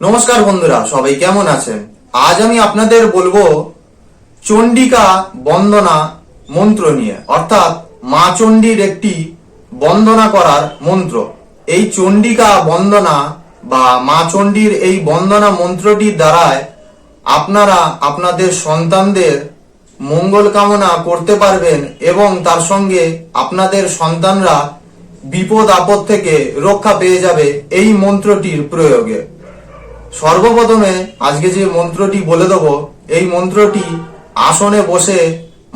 নমস্কার বন্ধুরা, সবাই কেমন আছেন? আজ আমি আপনাদের বলব চণ্ডিকা বন্দনা মন্ত্র নিয়ে। অর্থাৎ মা চণ্ডীর একটি বন্দনা করার মন্ত্র। এই চণ্ডিকা বন্দনা বা মা চণ্ডীর এই বন্দনা মন্ত্রটির দ্বারায় আপনারা আপনাদের সন্তানদের মঙ্গল কামনা করতে পারবেন এবং তার সঙ্গে আপনাদের সন্তানরা বিপদ আপদ থেকে রক্ষা পেয়ে যাবে এই মন্ত্রটির প্রয়োগে। সর্বপ্রথমে আজকে যে মন্ত্রটি বলে দেব, এই মন্ত্রটি আসনে বসে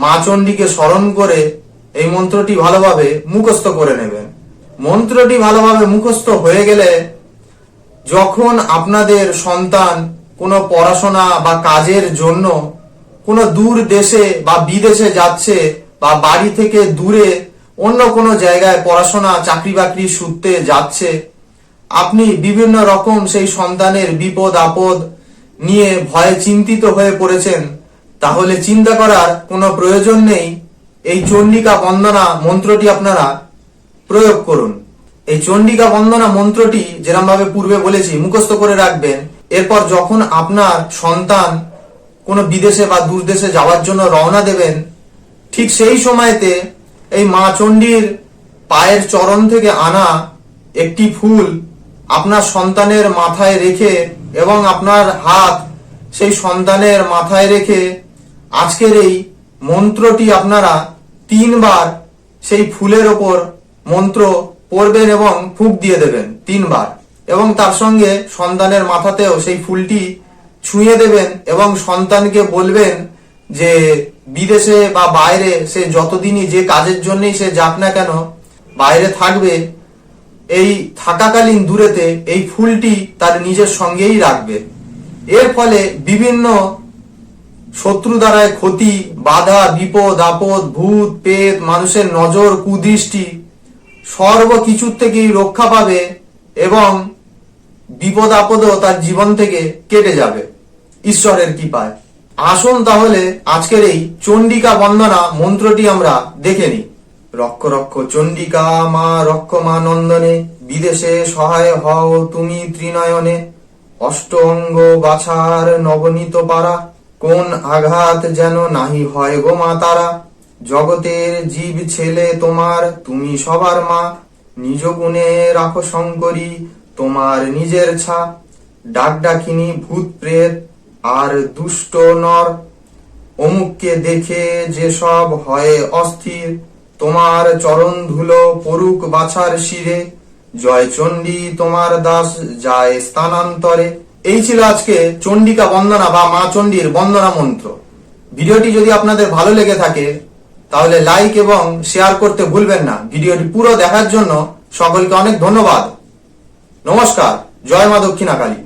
মা চণ্ডীকে স্মরণ করে এই মন্ত্রটি ভালোভাবে মুখস্থ করে নেবেন। মন্ত্রটি ভালোভাবে মুখস্থ হয়ে গেলে যখন আপনাদের সন্তান কোনো পড়াশোনা বা কাজের জন্য কোনো দূর দেশে বা বিদেশে যাচ্ছে বা বাড়ি থেকে দূরে অন্য কোনো জায়গায় পড়াশোনা চাকরি বাকরি সূত্রে যাচ্ছে আপনি বিভিন্ন রকম সেই সন্তানের বিপদ, আপদ নিয়ে ভয়ে চিন্তিত হয়ে পড়েছেন, তাহলে চিন্তা করার কোনো প্রয়োজন নেই। এই চণ্ডিকা বন্দনা মন্ত্রটি আপনারা প্রয়োগ করুন। এই চণ্ডিকা বন্দনা মন্ত্রটি যেরকম ভাবে পূর্বে বলেছি, মুখস্থ করে রাখবেন। এরপর যখন আপনার সন্তান কোনো বিদেশে বা দূর দেশে যাওয়ার জন্য রওনা দেবেন, ঠিক সেই সময়তে এই মা চণ্ডীর পায়ের চরণ থেকে আনা একটি ফুল আপনার সন্তানের মাথায় রেখে এবং আপনার হাত সেই সন্তানের মাথায় রেখে আজকের এই মন্ত্রটি আপনারা তিনবার সেই ফুলের ওপর মন্ত্র পড়বেন এবং ফুক দিয়ে দেবেন তিনবার। এবং তার সঙ্গে সন্তানের মাথাতেও সেই ফুলটি ছুঁয়ে দেবেন এবং সন্তানকে বলবেন যে বিদেশে বা বাইরে সে যতদিনই যে কাজের জন্যই সে যাক না কেন, বাইরে থাকবে এই থাকাকালীন দূরেতে এই ফুলটি তার নিজের সঙ্গেই রাখবে। এর ফলে বিভিন্ন শত্রু দ্বারায় ক্ষতি, বাধা, বিপদ, আপদ, ভূত পেত মানুষের নজর, কুদৃষ্টি সর্ব কিছুর থেকেই রক্ষা পাবে এবং বিপদ, আপদও তার জীবন থেকে কেটে যাবে। ঈশ্বরের কৃপায়। আসুন তাহলে আজকের এই চণ্ডিকা বন্দনা মন্ত্রটি আমরা দেখে নিই। রক্ষ রক্ষ চণ্ডিকা মা রক্ষ মা নন্দনে বিদেশে সহায় হও তুমি ত্রিনয়নে। অষ্ট অঙ্গ বাছার নবনীত পারা, কোন আঘাত যেন নাহি হয় গো মা তারা। জগতের জীব ছেলে তোমার, তুমি সবার মা। নিজ গুণে রাখো শঙ্করী, তোমার নিজের ছা। ডাক ডাকিনী ভূত প্রেত, আর দুষ্ট নর। অমুককে দেখে যে সব হয় অস্থির তোমার চরণ ধুলো পরুক বাছার শিরে। জয় চণ্ডী তোমার দাস, যায় স্থানান্তরে। এই ছিল আজকে চণ্ডিকা বন্দনা বা মা চণ্ডীর বন্দনা মন্ত্র। ভিডিওটি যদি আপনাদের ভালো লেগে থাকে, তাহলে লাইক এবং শেয়ার করতে ভুলবেন না। ভিডিওটি পুরো দেখার জন্য সকলকে অনেক ধন্যবাদ। নমস্কার, জয় মা দক্ষিণাকালী।